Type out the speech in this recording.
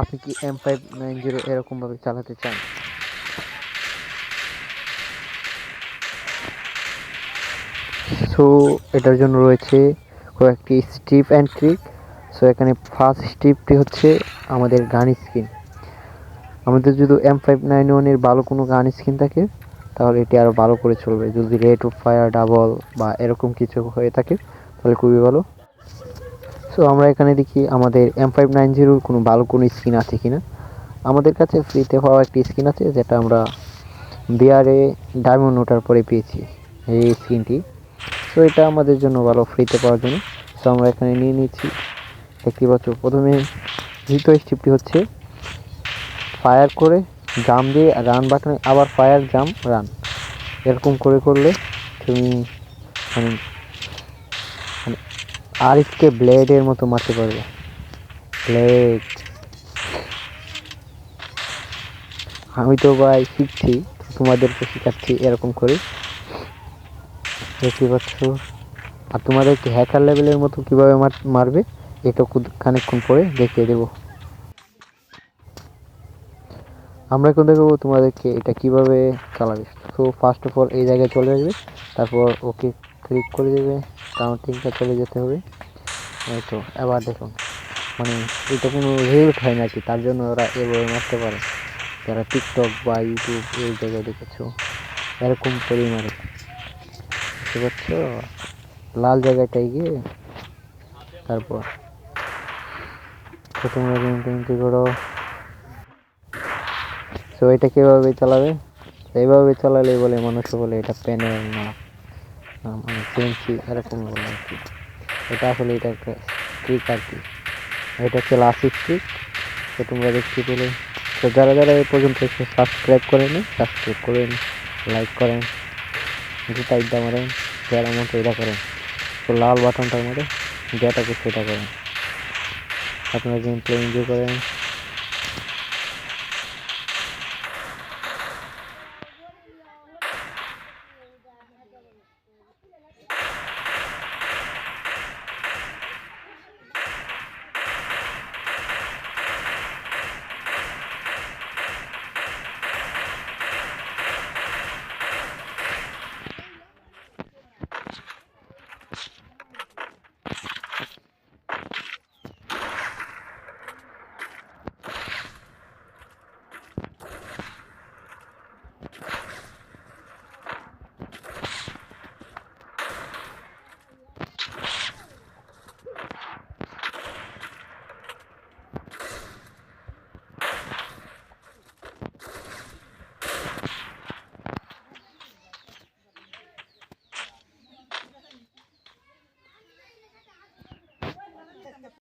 আপনি কি M five nine zero এরকমভাবে চালাতে চান? সো এটার জন্য রয়েছে কয়েকটি স্টিপ অ্যান্ড ট্রিক সো এখানে ফার্স্ট স্টিপটি হচ্ছে আমাদের গান স্কিন আমাদের যদি এম ফাইভ নাইন ওয়ানের ভালো কোনো গান স্কিন থাকে, তাহলে এটি আরও ভালো করে চলবে। যদি রেট অফ ফায়ার ডাবল বা এরকম কিছু হয়ে থাকে, তাহলে খুবই ভালো। সো আমরা এখানে দেখি আমাদের এম ফাইভ নাইন জিরোর কোনো ভালো কোনো স্কিন আছে কিনা। আমাদের কাছে ফ্রিতে পাওয়া একটি স্কিন আছে যেটা আমরা বিয়ারে ডায়মন্ড ওঠার পরে পেয়েছি এই স্কিনটি সো এটা আমাদের জন্য ভালো ফ্রিতে পাওয়ার জন্য। সো আমরা এখানে নিয়ে নিয়েছি একটি বছর প্রথমে দ্বিতীয় স্টেপটি হচ্ছে ফায়ার করে জাম দিয়ে রান বাটনে আবার ফায়ার জাম রান এরকম করে করলে তুমি মানে মানে আরিফকে ব্লেডের মতো মারতে পারবে। ব্লেড। আমি তো ভাই শিখছি, তোমাদেরকে শেখাচ্ছি এরকম করে। দেখতে পাচ্ছ? আর তোমাদেরকে হ্যাকার লেভেলের মতো কীভাবে মার- মারবে, এটা খানিকক্ষণ পরে দেখিয়ে দেবো। আমরা এখন দেখাবো তোমাদেরকে এটা কীভাবে চালাবে। তো ফার্স্ট অফ অল এই জায়গায় চলে আসবে, তারপর ওকে ক্লিক করে দেবে কাউন্টিংটা চলে যেতে হবে। তো এবার দেখুন মানে এটা কোনো রেট হয় নাকি? তার জন্য ওরা এভাবে মারতে পারে। যারা টিকটক বা ইউটিউব এই জায়গায় দেখেছ এরকম করেই মারে। বুঝতে পারছ? লাল জায়গাটায় গিয়ে তারপর তোমরা কিন্তু করো। তো এটা কীভাবে চালাবে? এইভাবে চালালে বলে মানুষ বলে এটা প্যানেল না, মানে সিএনসি এরকম বলে আর কি। এটা আসলে এটা একটা ট্রিক আর কি। এটা হচ্ছে লাস্ট ট্রিক তো তোমরা দেখতে পেলে। তো যারা যারা এই পর্যন্ত সাবস্ক্রাইব করেনি সাবস্ক্রাইব করেন লাইক করেন দুটা ইডা মারেন যারা মতো এটা করেন। তো লাল বাটনটার মধ্যে যেটা করছে এটা করেন। আপনারা গেম প্লে এনজয় করেন।